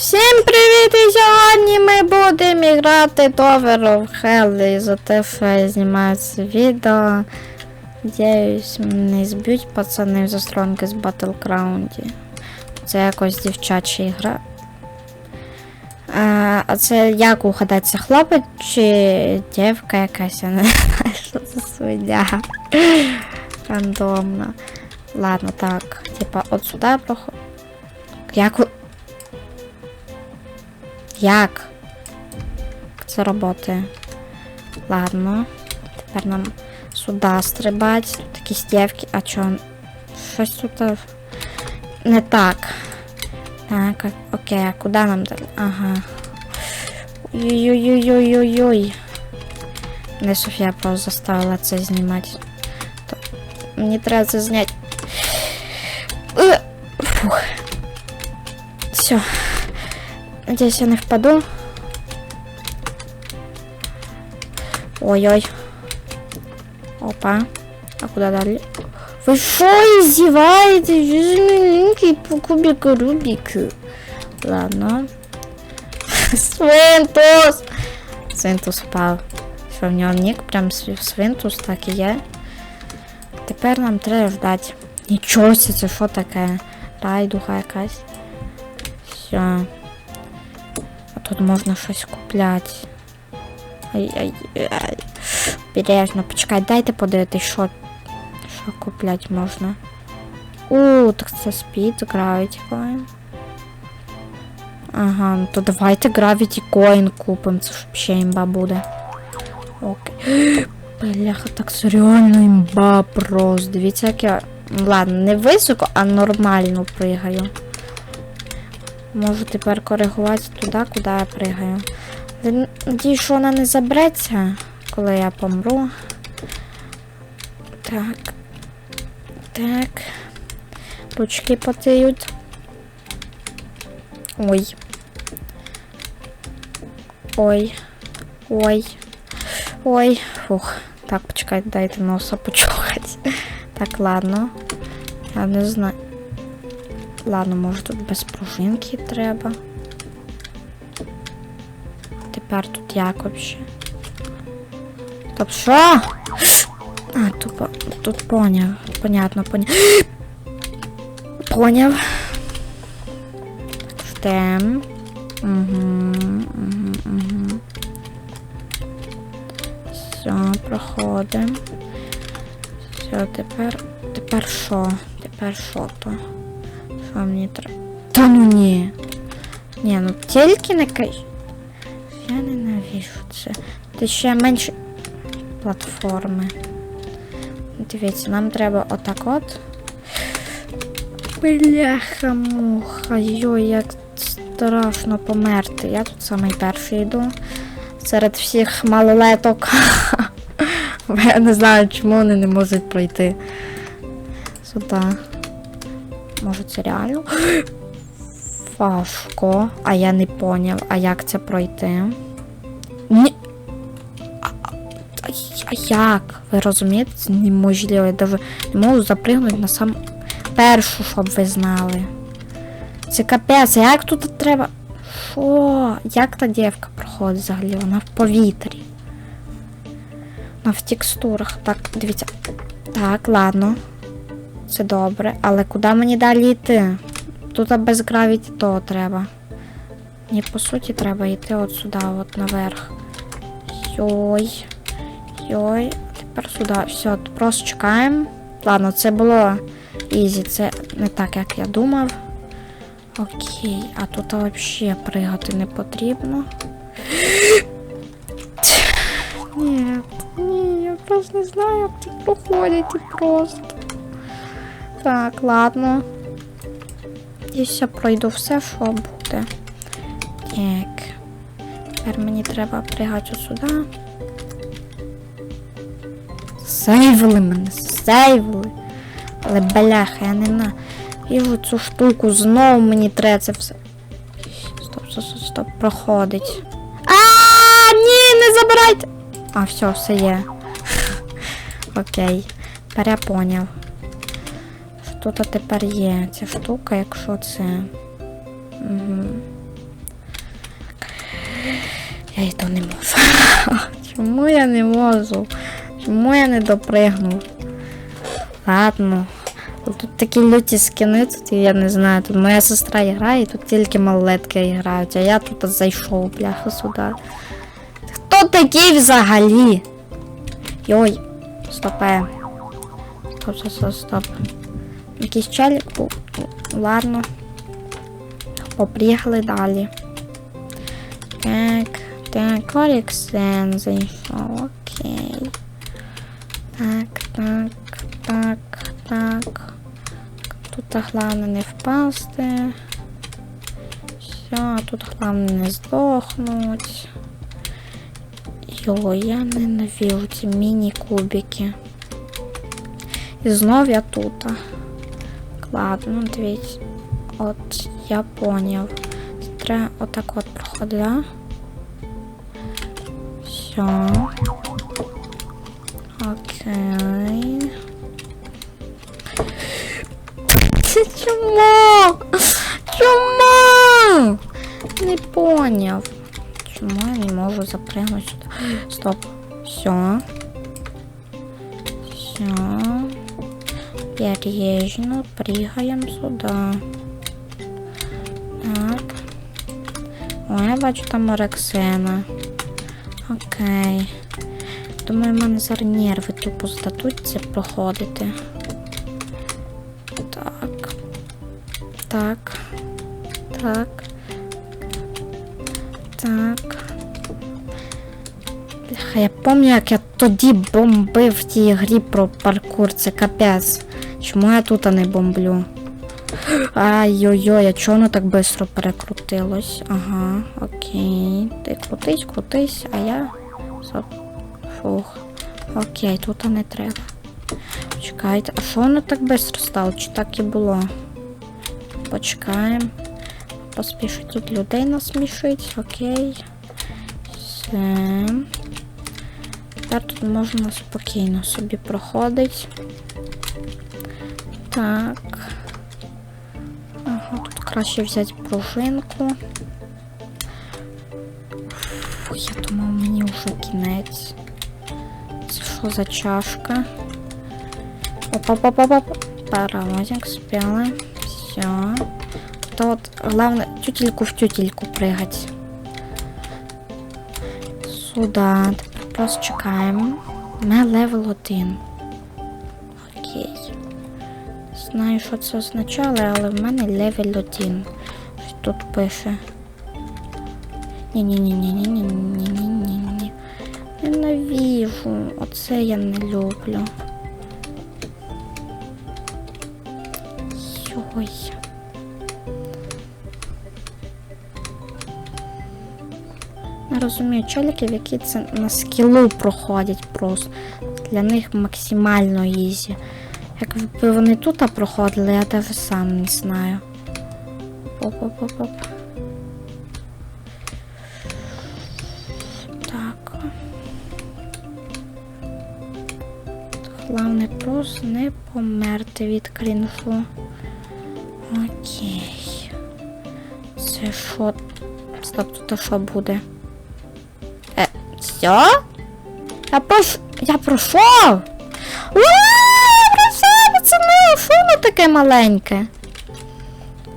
Всім привіт! І сьогодні ми будемо грати Tower of Hell і за те, що я знімаю це відео. Надіюсь, мене зб'ють пацани за стронки з Battleground. Це якось дівчача гра. А, а це як угадати, це хлопець чи дівка якась, я не знаю, що це свиня. Рандомно. Ладно, так. Типа от сюди проход. Як як? Це роботи. Ладно. Тепер нам сюди стрибати. Тут такі стєвки. А чо? Щось тут не так. Так, окей, а куди нам? Ага. Ой-ой-ой-ой-ой-ой. Не Софія просто заставила це знімати. То мені треба це зняти. Е, Фух. Все. Надеюсь, я не впаду. Ой-ой. Опа. А куда далі? Ви що, издеваетесь? Маленький по кубику Рубик. Ладно. Свинтус! Свинтус впав. Що в нього нік прям св- свинтус так і є. Тепер нам треба ждати. Нічого це що таке? Райдуха якась. Все. Тут можна щось купляти. Ай-ай-ай. Бережно, почекай, дайте подивитись, що, що купляти можна. У, так це спід, Gravity Coin. Ага, ну то давайте Gravity Coin купимо, це ж ще імба буде. Окей. Бляха, так це реально імба просто. Дивіться, як я. Ладно, не високо, а нормально пригаю. Можу тепер коригувати туди, куди я пригаю. Але Надіюсь, що вона не забереться, коли я помру. Так. Так. Ручки потиють. Ой. Ой. Ой. Ой. Фух. Так, почекайте, дайте носа почухати. Так, ладно. Я не знаю. Ладно, може тут без пружинки треба. Тепер тут як вообще? Стоп, що? А, тупо, тут поняв. Понятно, поняв. Поняв. Ждем. Угу, угу, угу. Все, проходимо. Все, тепер. Тепер що? Тепер що то? Що мені треба? Та ну ні. Ні, ну тільки не кай. Я ненавижу це. Ти ще менше платформи. Дивіться, нам треба отак от. Бляха муха, йой, як страшно померти. Я тут самий перший йду. Серед всіх малолеток. Я не знаю, чому вони не можуть пройти сюди. Може це реально? Важко. А я не поняв, а як це пройти? Ні. А, а, як? Ви розумієте? Це неможливо. Я даже не можу запригнути на сам першу, щоб ви знали. Це капець, а як тут треба. Що? Як та дівка проходить взагалі? Вона в повітрі. Вона в текстурах. Так, дивіться. Так, ладно. Це добре. Але куди мені далі йти? Тут без гравіті того треба. Ні, по суті, треба йти от сюди, от наверх. Йой. Йой. Тепер сюди. Все, просто чекаємо. Ладно, це було ізі, це не так, як я думав. Окей, а тут взагалі пригати не потрібно. Ні, ні, я просто не знаю, як це проходить і просто. Так, ладно. Десь я пройду все, що буде. Так. Тепер мені треба пригати сюди. Сейвили мене, сейвили. Але бляха, я не на. Віжу цю штуку, знову мені треба це все. Стоп, стоп, стоп, стоп, проходить. А, ні, не забирайте! А, все, все є. Окей. Тепер я поняв. Що тут тепер є ця штука, якщо це. Угу. Я і то не можу. Чому я не можу? Чому я не допригнув? Ладно. Тут такі люті скини, тут я не знаю. Тут моя сестра грає, тут тільки малолетки грають, а я тут зайшов, бляха, сюди. Хто такий взагалі? Йой, стопе. Стоп, стоп, стоп, стоп. Якийсь челік був. Ладно. Попрігли далі. Так, так, Оріксен зайшов, окей. Так, так, так, так. Тут головне не впасти. Все, тут головне не здохнуть. Йо, я ненавижу ці міні-кубики. І знов я тут. Ладно, дивіться. От я поняв. Треба отак от проходити, да? Все. Окей. Це чому? Чому? Не поняв. Чому я не можу запрыгнути сюди? Стоп. Все. Все. Переезжено. Пригаємо сюди. Так. О, я бачу там Орексена. Окей. Думаю, в мене зараз нерви тупо здадуть це проходити. Так. Так. Так. Так. Я пам'ятаю, як я тоді бомбив в тій грі про паркур, це капець. Чому я тут не бомблю? Ай-ой-ой, а чого воно так швидко перекрутилось? Ага, окей. Ти крутись, крутись, а я. Фух. Окей, тут не треба. Чекайте, а що воно так швидко стало? Чи так і було? Почекаємо. Поспішить тут людей насмішить, окей. Все. Тепер тут можна спокійно собі проходити. Так. Ага, тут краще взяти пружинку. Фу, я думав, мені вже кінець. Це що за чашка? Опа-па-па-па. Паровозик спела. Все. То вот главное тютельку в тютельку прыгать. Сюда. Тепер просто чекаємо. Ми левел 1. Знаю, що це означало, але в мене левел 1. Що тут пише. Ні-ні-ні-ні-ні-ні-ні-ні-ні-ні. Ненавижу. Оце я не люблю. Йой. Не розумію челіків, які це на скілу проходять просто. Для них максимально ізі. Якби вони тут проходили, я навіть сам не знаю. Оп-оп-оп-оп. Так. Головне просто не померти від крінжу. Окей. Це що? Стоп, тут що буде? Е, все? Я прош... Я пройшов! Ура! Пацани! Що воно таке маленьке?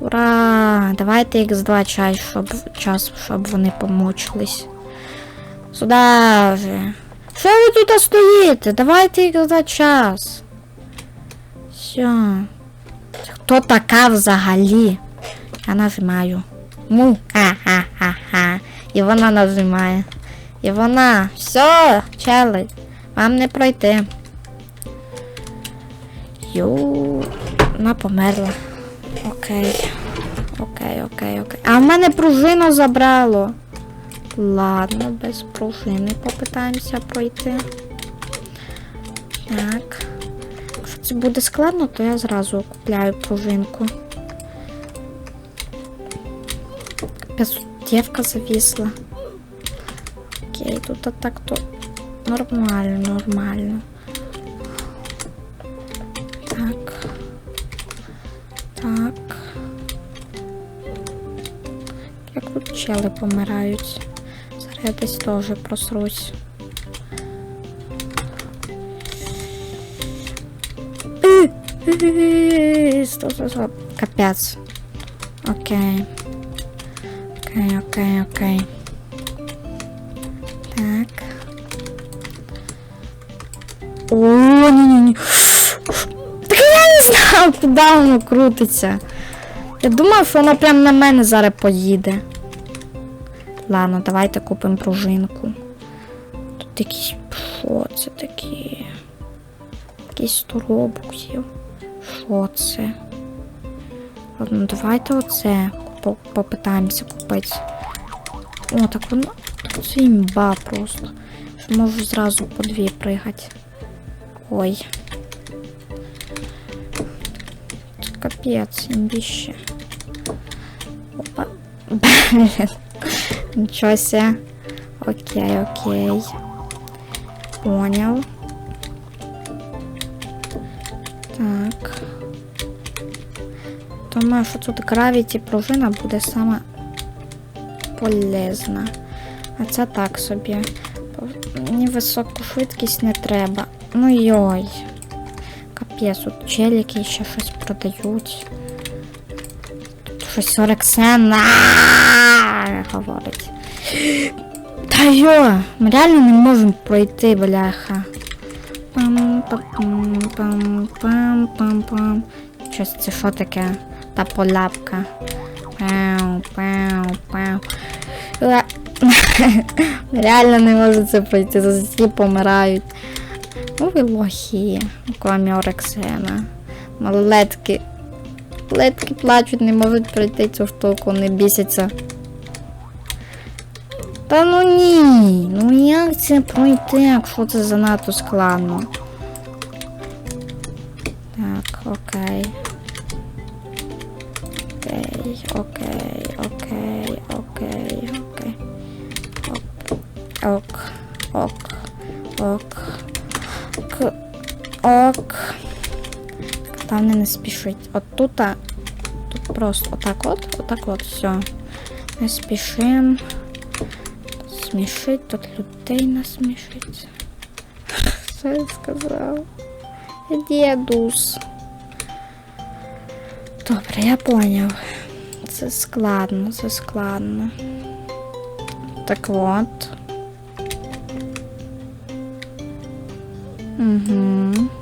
Ура! Давайте Х2 час, щоб, час, щоб вони помучились. Сюда вже. Що ви тут стоїте? Давайте Х2 час. Все. Хто така взагалі? Я нажимаю. Му. Ха-ха-ха-ха. І вона нажимає. І вона. Все, чели. Вам не пройти. Йоу. Вона померла. Окей. Окей, окей, окей. А в мене пружину забрало. Ладно, без пружини попитаємося пройти. Так. Якщо це буде складно, то я зразу купляю пружинку. Капець, дівка завісла. Окей, тут так то нормально, нормально. Як тут чели помирають. Я десь теж просрусь. Капець. Окей. Окей, окей, окей. Так. О, ні-ні-ні. Так я не знав, куди воно крутиться. Я думав, що воно прямо на мене зараз поїде. Ладно, давайте купимо пружинку. Тут якісь. Що це такі? Якісь 100 робоксів. Що це? Ладно, давайте оце по- попитаємося купити. О, так воно. Це імба просто. Можу зразу по дві пригати. Ой. Це капець, імбіще. Опа. Блін. Нічого себе. Окей, окей. Понял. Так. Думаю, що тут гравіті пружина буде саме полезна. А це так собі. Мені високу швидкість не треба. Ну йой. Капець, тут челіки ще щось продають. Тут щось 40 говорить. Та йо, ми реально не можемо пройти, бляха. пам пам пам пам пам пам Щось це що таке? Та поляпка. Пау, пау, пау. Реально не можу це пройти, за всі помирають. Ну ви лохи, кроме Орексена. Малолетки. Малолетки плачуть, не можуть пройти цю штуку, не бісяться. Та ну ні, ну як це пройти, якщо це занадто складно. Так, окей. Окей, окей, окей, окей, окей. Ок, ок, ок, ок, ок. Головне не спішить. От тут, тут просто отак от, отак от, все. Не спішим. Смішить, тут людей насмішить. Що я сказав? Дідус. Добре, я поняв. Це складно, це складно. Так от. Угу.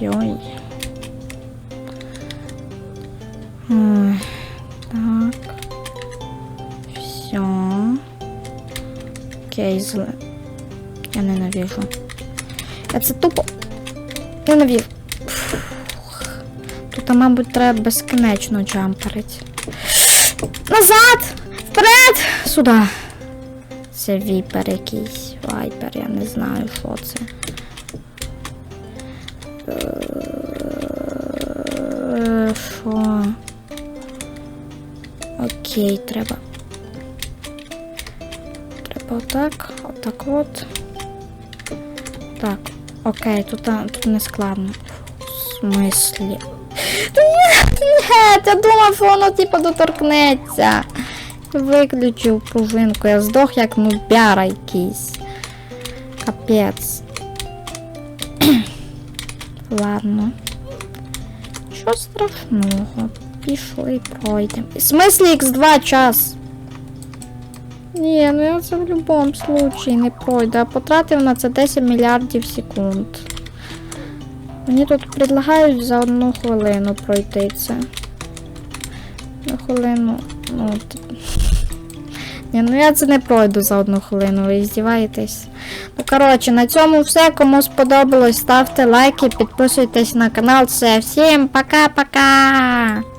Йой. Ой, так. Все. Окей, зле. Я ненавижу. Я це тупо. Ненавижу. Фух. Тут, мабуть, треба безкінечно джамперить. Назад! Вперед! Сюди. Це віпер якийсь. Вайпер, я не знаю, що це. Окей, треба. Треба отак, отак от. Так, окей, тут, тут не складно. В смислі? Ні, я думав, що воно типу доторкнеться. Виключив пружинку, я здох як нубяра якийсь. Капець. Ладно. Що страшного? Пішли пройдемо. В смислі X2 час? Ні, ну я це в будь-якому случаї не пройду. А потратив на це 10 мільярдів секунд. Мені тут предлагають за одну хвилину пройти це. На хвилину. Ну, Ні, ну я це не пройду за одну хвилину, ви здіваєтесь. Ну, коротше, на цьому все. Кому сподобалось, ставте лайки, підписуйтесь на канал. Все, всім пока-пока!